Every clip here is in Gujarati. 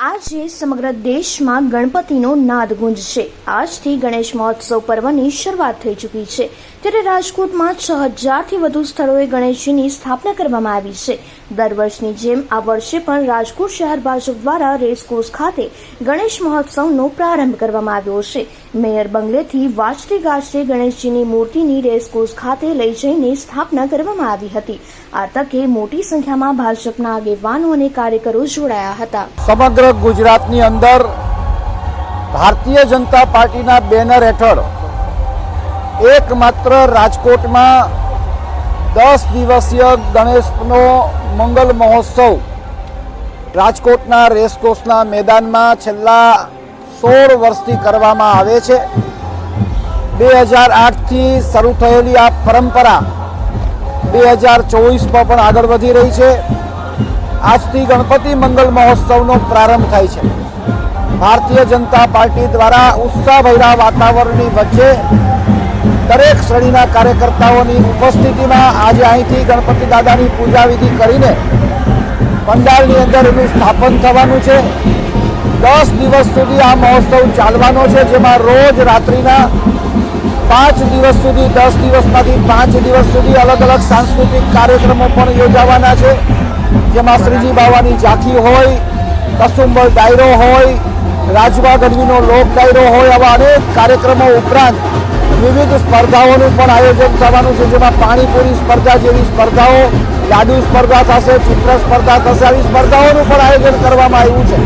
આજે સમગ્ર દેશમાં ગણપતિનો નાદ ગુંજશે આજથી ગણેશ મહોત્સવ પર્વની શરૂઆત થઈ ચૂકી છે. ત્યારે રાજકોટમાં છ હજારથી વધુ સ્થળોએ ગણેશજીની સ્થાપના કરવામાં આવી છે. દર વર્ષની જેમ આ વર્ષે પણ રાજકોટ શહેર ભાજપ દ્વારા રેસકોર્સ ખાતે ગણેશ મહોત્સવનો પ્રારંભ કરવામાં આવ્યો છે. મેયર બંગલેથી વાજતે ગાજતે ગણેશજીની મૂર્તિની રેસકોર્સ ખાતે લઈ જઈને સ્થાપના કરવામાં આવી હતી. આ તકે મોટી સંખ્યામાં ભાજપના આગેવાનો અને કાર્યકરો જોડાયા હતા. સમગ્ર ગુજરાતની અંદર ભારતીય જનતા પાર્ટીના બેનર હેઠળ એકમાત્ર રાજકોટમાં દસ દિવસીય ગણેશનો મંગલ મહોત્સવ રાજકોટના રેસકોર્સના મેદાનમાં છેલ્લા સોળ વર્ષથી કરવામાં આવે છે. બે હજાર આઠથી શરૂ થયેલી આ પરંપરા બે હજાર ચોવીસમાં પણ આગળ વધી રહી છે. આજથી ગણપતિ મંગલ મહોત્સવનો પ્રારંભ થાય છે. ભારતીય જનતા પાર્ટી દ્વારા ઉત્સાહભર્યા વાતાવરણની વચ્ચે દરેક શ્રેણીના કાર્યકર્તાઓની ઉપસ્થિતિમાં આજે અહીંથી ગણપતિ દાદાની પૂજા વિધિ કરીને પંડાલની અંદર એનું સ્થાપન થવાનું છે. દસ દિવસ સુધી આ મહોત્સવ ચાલવાનો છે, જેમાં રોજ રાત્રિના પાંચ દિવસ સુધી, દસ દિવસમાંથી પાંચ દિવસ સુધી અલગ અલગ સાંસ્કૃતિક કાર્યક્રમો પણ યોજાવાના છે. જેમાં શ્રીજી બાવાની ઝાંખી હોય કસુંબર ડાયરો હોય રાજવા ગઢવીનો લોક ડાયરો હોય, આવા અનેક કાર્યક્રમો ઉપરાંત વિવિધ સ્પર્ધાઓનું પણ આયોજન થવાનું છે, જેમાં પાણીપુરી સ્પર્ધા જેવી સ્પર્ધાઓ, લાડુ સ્પર્ધા થશે, ચિત્ર સ્પર્ધા થશે, આવી સ્પર્ધાઓનું પણ આયોજન કરવામાં આવ્યું છે.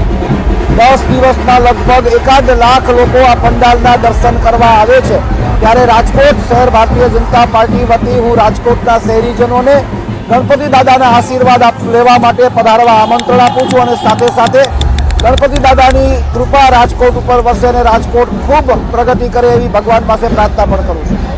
દસ દિવસમાં લગભગ એકાદ લાખ લોકો આ પંડાલના દર્શન કરવા આવે છે. ત્યારે રાજકોટ શહેર ભારતીય જનતા પાર્ટી વતી હું રાજકોટના શહેરીજનોને ગણપતિ દાદાના આશીર્વાદ લેવા માટે પધારવા આમંત્રણ આપું છું અને સાથે સાથે ગણપતિ દાદાની કૃપા રાજકોટ ઉપર વસે અને રાજકોટ ખૂબ પ્રગતિ કરે એવી ભગવાન પાસે પ્રાર્થના પણ કરું છું.